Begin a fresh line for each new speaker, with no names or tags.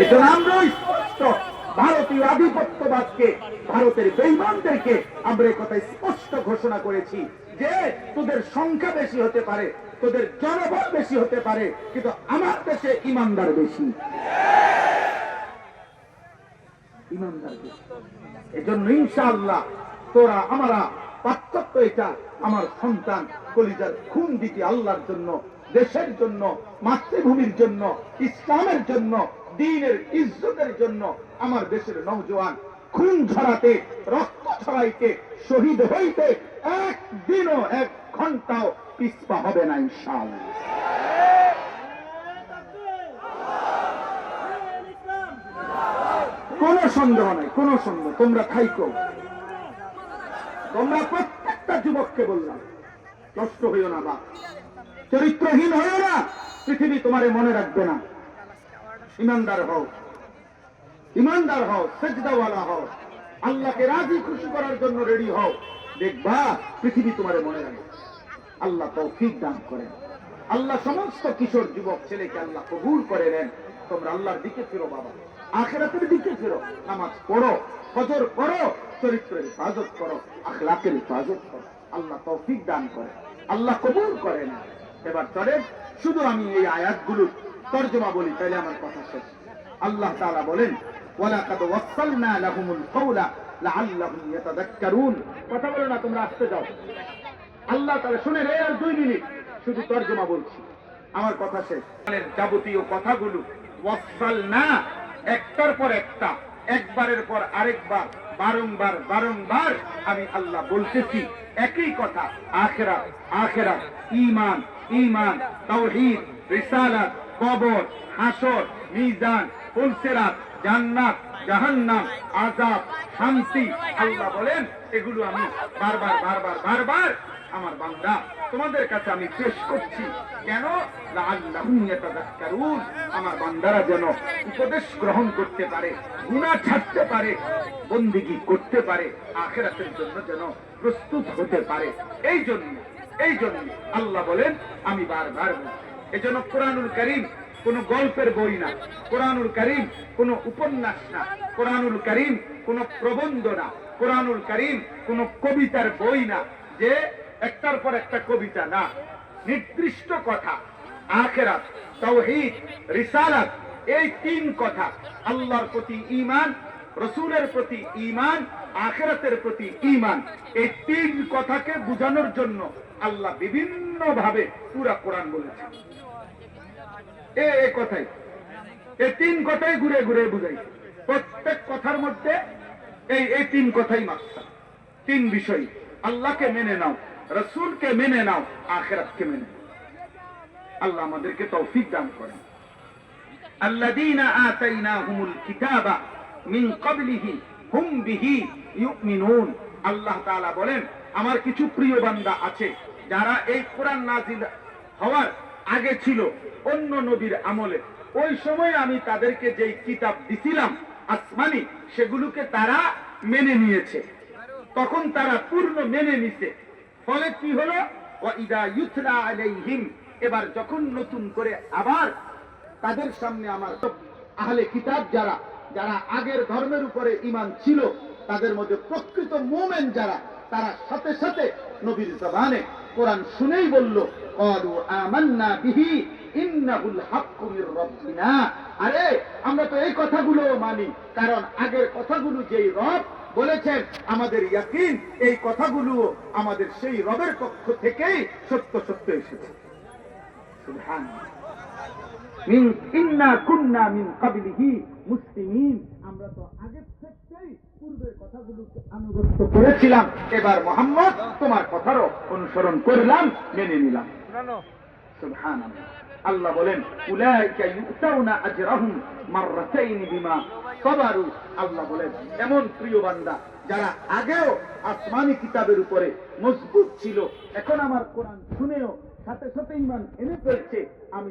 এই জন্য আমরা স্পষ্ট। ভারতীয় আধিপত্যবাদকে, ভারতের বেইমানদেরকে আমরা স্পষ্ট ঘোষণা করেছি যে তোদের সংখ্যা বেশি হতে পারে, তোদের জনবল বেশি হতে পারে, কিন্তু আমার দেশে ইমানদার বেশি। ইমানদার এজন্য তোরা, আমরা পার্থক্য এটা, আমার সন্তান কলিজার খুন দিতে আল্লাহর জন্য, দেশের জন্য, মাতৃভূমির জন্য, ইসলামের জন্য দিনের ইজ্জতের জন্য আমার দেশের নৌজওয়ান খুন ঝরাতে রক্ত ছড়াইতে, শহীদ হইতে একদিনও এক ঘন্টাও পিছপা হবে না ইনশাআল্লাহ। কোন সন্দেহ নাই, কোন সন্দেহ। তোমরা খাইকো তোমরা প্রত্যেকটা যুবককে বললাম, নষ্ট হইও না বা চরিত্রহীন হইও না, পৃথিবী তোমারে মনে রাখবে না। ইমানদার হও। ইমানদার হও, সেজদাওয়ালা হও। আল্লাহকে রাজি, খুশি করার জন্য রেডি হও। দেখবা, পৃথিবী তোমারে মনে রাখবে আল্লাহ তৌফিক দান করেন। আল্লাহ সমস্ত কিশোর যুবক ছেলেকে আল্লাহ কবুল করে নেন। তোমরা আল্লাহর দিকে ফিরো, বাবা। আখেরাতের দিকে ফিরো। নামাজ পড়ো, ফজর করো চরিত্রের হেফাজত করো, আখলাকের হেফাজত করো। আল্লাহ তৌফিক দান করে আল্লাহ কবুল করে না এবার চলে শুধু আমি এই আয়াতগুলোর তর্জমা বলি তাহলে আমার কথা শেষ। আল্লাহ তাআলা বলেন, ওয়ালাকাদ ওয়াসালনা লাহুমুল কওলা লাআল্লাহুম ইয়াতাযাক্কারুন কথা বলো না, তোমরা আসতে যাও। আল্লাহ তাহলে শুনে রে, আর দুই মিনিট। শুধু তর্জমা বলছি। আমার কথা শেষ। যাবতীয় কথাগুলো ওয়াসাল না একটার পর একটা, একবারের পর আরেকবার, বারংবার বারংবার আমি আল্লাহ বলতেছি, একই কথা আখেরা আখেরা ইমান ইমান তাওহীদ, রিসালাত কবর, হাসর, মিজান, ফুলসেরাত, জান্নাত, জাহান্নাম আজাব শান্তি। আল্লাহ বলেন, এগুলো আমি বারবার বারবার বারবার আমার বান্দা, তোমাদের কাছে আমি পেশ করছি। কেন? আমার বান্দারা যেন উপদেশ গ্রহণ করতে পারে, গুনাহ ছাড়তে পারে, বন্দিগি করতে পারে, আখেরাতের জন্য যেন প্রস্তুত হতে পারে। এই জন্য এই জন্য আল্লাহ বলেন, আমি বারবার বলছি এজন্য কোরআনুল করিম কোন গল্পের বই না। কোরআনুল করিম কোন উপন্যাস না। কোরআনুল করিম কোন প্রবন্ধ না। কোরআনুল করিম কোন কবিতার বই না। যে একটার পর একটা কবিতা না। নির্দিষ্ট কথা, আখেরাত তৌহিদ রিসালাত, এই তিন কথা, আল্লাহর প্রতি ঈমান, রসুলের প্রতি ঈমান আখেরাতের প্রতি ইমান এই তিন কথাকে বুঝানোর জন্য আল্লাহ বিভিন্ন ভাবে পুরা কোরআন বলেছে এ কথাই। এ তিন কথাই ঘুরে ঘুরে বুঝাই। প্রত্যেক কথার মধ্যে এই এই তিন কথাই মাত্রা। তিন বিষয়। আল্লাহকে মেনে নাও, রসুলকে মেনে নাও, আখেরাতকে মেনে নাও। আল্লাহ আমাদেরকে তৌফিক দান করেন। আল্লাহ দিন আতাইনাহুমুল কিতাবা মিন ক্বাবলিহি আল্লাহ তাআলা বলেন, আমার কিছু প্রিয় বান্দা আছে, যারা এই কোরআন নাজিল হওয়ার আগে ছিল অন্য নবীর আমলে। ওই সময় আমি তাদেরকে যেই কিতাব দিছিলাম, আসমানি, সেগুলোকে তারা মেনে নিয়েছে। তখন তারা পূর্ণ মেনে নিছে। ফলে কি হলো? এবার যখন নতুন করে আবার তাদের সামনে আমার আহলে কিতাব যারা যারা আগের ধর্মের উপরে ইমান ছিল, তাদের মধ্যে প্রকৃত মোমেন যারা, তারা সাথে সাথে নবীর জবানে কোরআন শুনেই বলল আরে, আমরা তো এই কথাগুলো মানি, কারণ আগের কথাগুলো যেই রব বলেছেন, আমাদের ইয়াকিন এই কথাগুলো আমাদের সেই রবের পক্ষ থেকেই সত্য সত্য এসেছে। মিন ইন্না কুন্না মিন কাবলিহি মুসলিমিন আমরা তো আগে থেকেই পূর্বের কথাগুলোকে আনুগত্য করেছিলাম এবার মোহাম্মদ তোমার কথারও অনুসরণ করলাম মেনে নিলাম। আল্লাহ বলেন আল্লাহ বলেন এমন প্রিয় বান্দা যারা আগেও আসমানি কিতাবের উপরে মজবুত ছিল এখন আমার কোরআন শুনেও সাথে সাথে ইমান এনে ফেলছে আমি